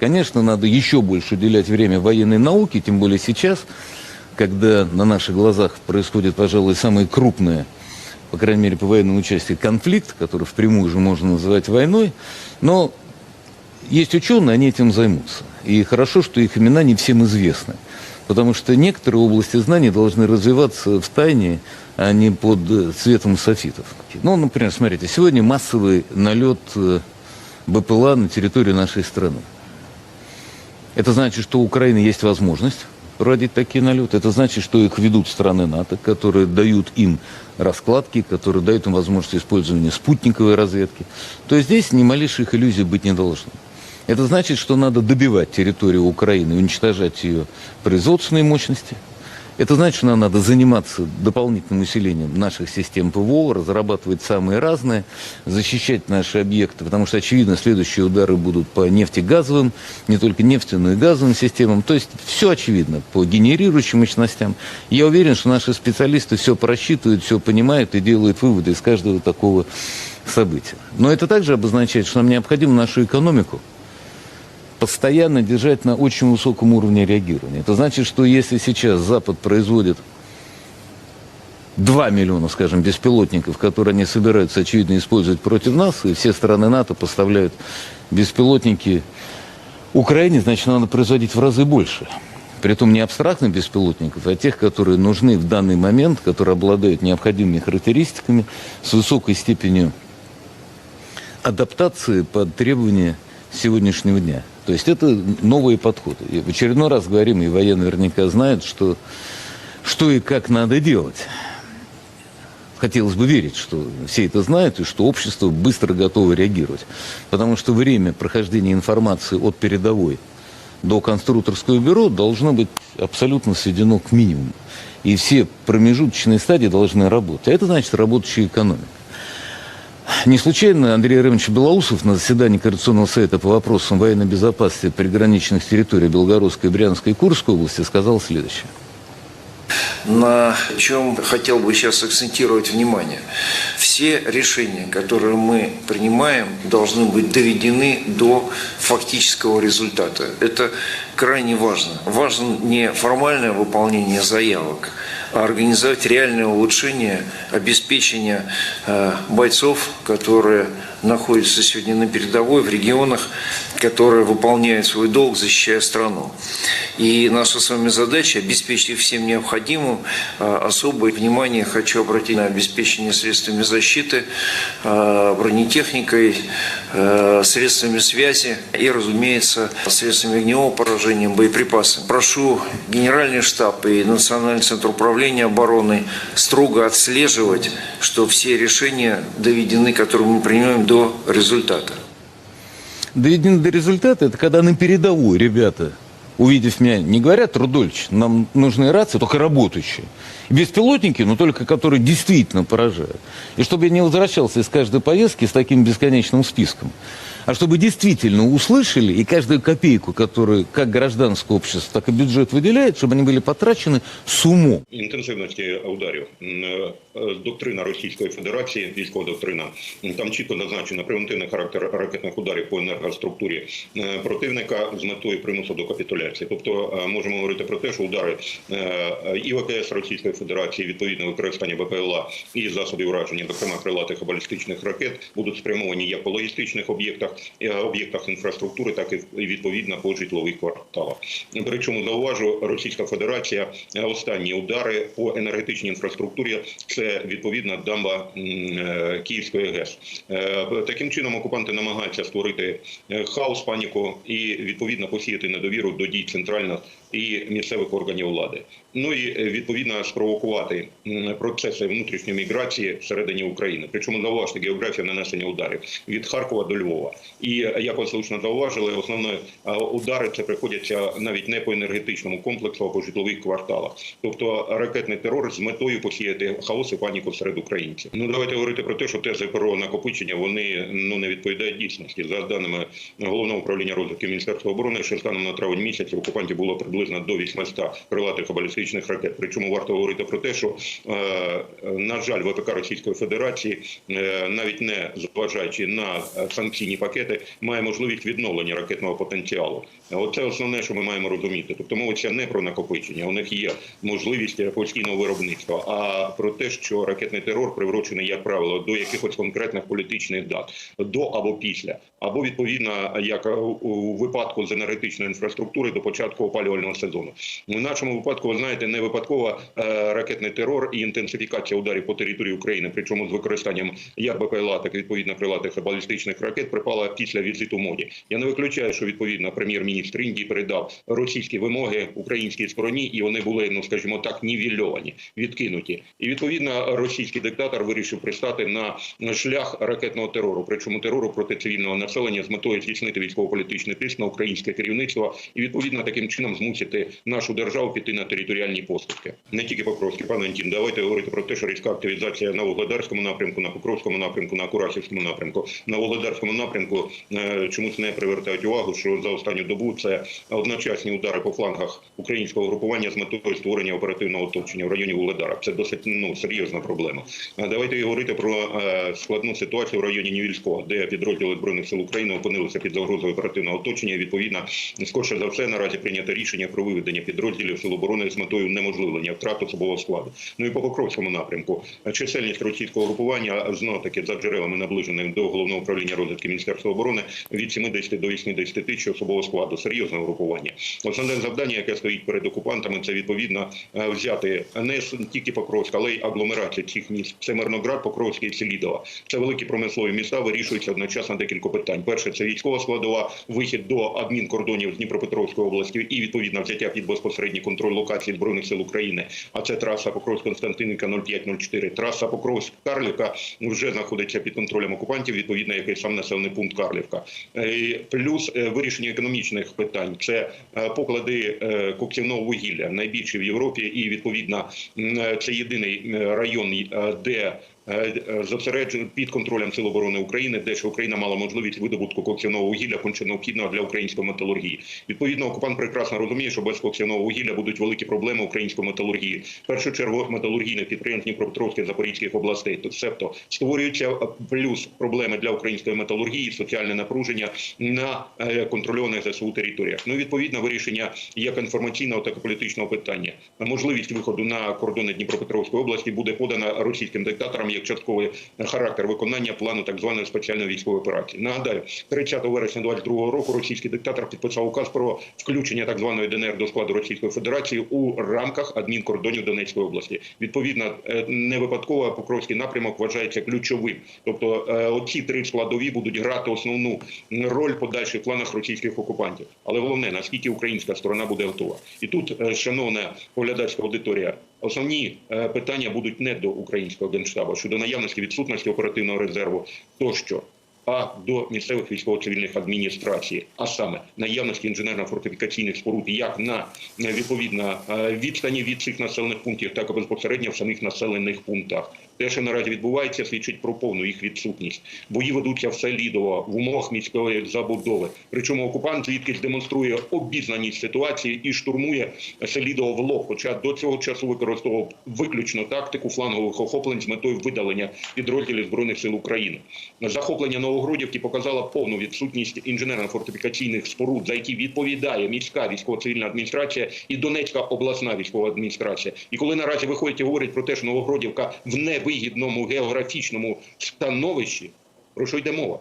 Конечно, надо еще больше уделять время военной науке, тем более сейчас, когда на наших глазах происходит, пожалуй, самое крупное, по крайней мере, по военному участию, конфликт, который впрямую уже можно называть войной. Но есть ученые, они этим займутся. И хорошо, что их имена не всем известны. Потому что некоторые области знаний должны развиваться в тайне, а не под э, цветом софитов. Ну, например, смотрите, сегодня массовый налет э, БПЛА на территорию нашей страны. Это значит, что у Украины есть возможность проводить такие налеты. Это значит, что их ведут страны НАТО, которые дают им раскладки, которые дают им возможность использования спутниковой разведки. То есть здесь ни малейших иллюзий быть не должно. Это значит, что надо добивать территорию Украины, уничтожать ее производственные мощности. Это значит, что нам надо заниматься дополнительным усилением наших систем ПВО, разрабатывать самые разные, защищать наши объекты, потому что, очевидно, следующие удары будут по нефтегазовым, не только нефтяным, но и газовым системам. То есть все очевидно по генерирующим мощностям. Я уверен, что наши специалисты все просчитывают, все понимают и делают выводы из каждого такого события. Но это также обозначает, что нам необходимо нашу экономику постоянно держать на очень высоком уровне реагирования. Это значит, что если сейчас Запад производит 2 миллиона, скажем, беспилотников, которые они собираются, очевидно, использовать против нас, и все страны НАТО поставляют беспилотники Украине, значит, надо производить в разы больше. Притом не абстрактных беспилотников, а тех, которые нужны в данный момент, которые обладают необходимыми характеристиками, с высокой степенью адаптации под требования сегодняшнего дня. То есть это новые подходы. И в очередной раз говорим, и военные наверняка знают, что, что и как надо делать. Хотелось бы верить, что все это знают и что общество быстро готово реагировать. Потому что время прохождения информации от передовой до конструкторского бюро должно быть абсолютно сведено к минимуму. И все промежуточные стадии должны работать. А это значит работающая экономика. Не случайно Андрей Иванович Белоусов на заседании Координационного совета по вопросам военной безопасности приграничных территорий Белгородской, Брянской и Курской области сказал следующее. на чем хотел бы сейчас акцентировать внимание. Все решения, которые мы принимаем, должны быть доведены до фактического результата. Это крайне важно. Важно не формальное выполнение заявок, а организовать реальное улучшение обеспечения э, бойцов, которые находятся сегодня на передовой в регионах, которые выполняют свой долг, защищая страну. И наша с вами задача обеспечить всем необходимым. А, Особое внимание хочу обратить на обеспечение средствами защиты, а, бронетехникой, средствами связи и, разумеется, средствами огневого поражения, боеприпасами. Прошу Генеральный штаб и Национальный центр управления обороны строго отслеживать, что все решения доведены, которые мы принимаем, до результата. Доведены до результата, это когда на передовой ребята, увидев меня, не говорят, Рудольевич, нам нужны рации, только работающие И беспилотники, но только которые действительно поражают. И чтобы я не возвращался из каждой поездки с таким бесконечным списком, а чтобы действительно услышали, и каждую копейку, которую как гражданское общество, так и бюджет выделяет, чтобы они были потрачены с умом. інтенсивності ударів. М, е, Доктрина Російської Федерації, військова доктрина, м, там чітко назначено превентивний характер ракетних ударів по енергоструктурі е, противника з метою примусу до капітуляції. Тобто е, можемо говорити про те, що удари е, і ВКС Російської Федерації, відповідно використання БПЛА і засобів ураження, зокрема крилатих балістичних ракет, будуть спрямовані як по логістичних об'єктах, е, об'єктах інфраструктури, так і відповідно по житлових кварталах. Причому зауважу, Російська Федерація е, останні удари по енергетичній інфраструктурі це відповідна дамба е, Київської ГЕС. Таким чином окупанти намагаються створити хаос, паніку і відповідно посіяти недовіру до дій центральних і місцевих органів влади. Ну і відповідно спровокувати м, процеси внутрішньої міграції всередині України. Причому зауважте географія нанесення ударів від Харкова до Львова. І е, як ви слушно зауважили, основні е, удари це приходяться навіть не по енергетичному комплексу, а по житлових кварталах. Тобто ракетний терор з метою посіяти хаос і паніку серед українців. Ну давайте говорити про те, що тези про накопичення вони ну не відповідають дійсності. За даними головного управління розвитку Міністерства оборони, що станом на травень місяць окупантів було приблизно до 800 крилатих балістичних ракет. Причому варто говорити про те, що е, на жаль, ВПК Російської Федерації, е, навіть не зважаючи на е, санкційні пакети. має можливість відновлення ракетного потенціалу. Оце основне, що ми маємо розуміти. Тобто мовиться не про накопичення. У них є можливість постійного виробництва, а про те, що ракетний терор приврочений, як правило, до якихось конкретних політичних дат, до або після, або відповідно, як у випадку з енергетичної інфраструктури до початку опалювального сезону. У нашому випадку, ви знаєте, не випадково ракетний терор і інтенсифікація ударів по території України, причому з використанням як БПЛА, так і відповідно крилатих балістичних ракет, припала після візиту моді. Я не виключаю, що відповідно прем'єр-міністр Індії передав російські вимоги українській стороні, і вони були, ну скажімо так, нівельовані, відкинуті. І відповідно російський диктатор вирішив пристати на шлях ракетного терору, причому терору проти цивільного населення з метою здійснити військово-політичний тиск на українське керівництво і відповідно таким чином змусити нашу державу піти на територіальні поступки. Не тільки Покровський, пане Антін, давайте говорити про те, що різка активізація на Вугледарському напрямку, на Покровському напрямку, на Курасівському напрямку, на Вугледарському напрямку е, чомусь не привертають увагу, що за останню добу це одночасні удари по флангах українського групування з метою створення оперативного оточення в районі Вугледара. Це досить ну серйозна проблема. Давайте говорити про е, складну ситуацію в районі Нівільського, де підрозділи збройних сил України опинилися під загрозою оперативного оточення. Відповідно, скорше за все наразі прийнято рішення про виведення підрозділів сил оборони з метою неможливлення втрат особового складу. Ну і по Покровському напрямку чисельність російського групування знову таки за джерелами наближеними до головного управління розвідки Міністерства оборони від 70 до 80 тисяч особового складу. Серйозне групування. Основне завдання, яке стоїть перед окупантами, це відповідно е, взяти не тільки Покровськ, але й агломерацію цих міст. Це Мирноград, Покровський і Селідова. Це великі промислові міста. Вирішуються одночасно декілька питань. Перше це військова складова, вихід до адмінкордонів з Дніпропетровської області і відповідно взяття під безпосередній контроль локації збройних сил України. А це траса Покровськ Константинівка 0504. Траса Покровськ Карлівка вже знаходиться під контролем окупантів. Відповідно, який сам населений пункт Карлівка. Е, Плюс е, вирішення економічних питань. Це е, поклади коксівного вугілля найбільші в Європі, і відповідно це єдиний район, де зосереджено під контролем Сил оборони України, де ж Україна мала можливість видобутку коксівного вугілля, конче необхідного для української металургії. Відповідно, окупант прекрасно розуміє, що без коксівного вугілля будуть великі проблеми української металургії. В першу чергу металургійних підприємств Дніпропетровських Запорізьких областей. Тобто створюються е, плюс проблеми для української металургії, соціальне напруження на е, контрольованих ЗСУ територіях. Ну, відповідно, вирішення як інформаційного, так і політичного питання. Можливість виходу на кордони Дніпропетровської області буде подана російським диктаторам як частковий характер виконання плану так званої спеціальної військової операції. Нагадаю, 30 вересня 22 року російський диктатор підписав указ про включення так званої ДНР до складу Російської Федерації у рамках адмінкордонів Донецької області. Відповідно, е, не випадково Покровський напрямок вважається ключовим. Тобто, е, оці три складові будуть грати основну роль в подальших планах російських окупантів. Але головне, наскільки українська сторона буде готова. І тут, е, шановна оглядацька аудиторія, основні е, питання будуть не до українського генштабу щодо наявності відсутності оперативного резерву тощо. А до місцевих військово-цивільних адміністрацій, а саме наявності інженерно-фортифікаційних споруд, як на відповідно е, відстані від цих населених пунктів, так і безпосередньо в самих населених пунктах. Те, що наразі відбувається, свідчить про повну їх відсутність. Бої ведуться в Селідово в умовах міської забудови. Причому окупант звідкись демонструє обізнаність ситуації і штурмує Селідово в лоб. Хоча до цього часу використовував виключно тактику флангових охоплень з метою видалення підрозділів збройних сил України. Захоплення Новогродівки показало повну відсутність інженерно-фортифікаційних споруд, за які відповідає міська військово-цивільна адміністрація і Донецька обласна військова адміністрація. І коли наразі виходять і говорять про те, що Новогродівка в невигідному географічному становищі, про що йде мова?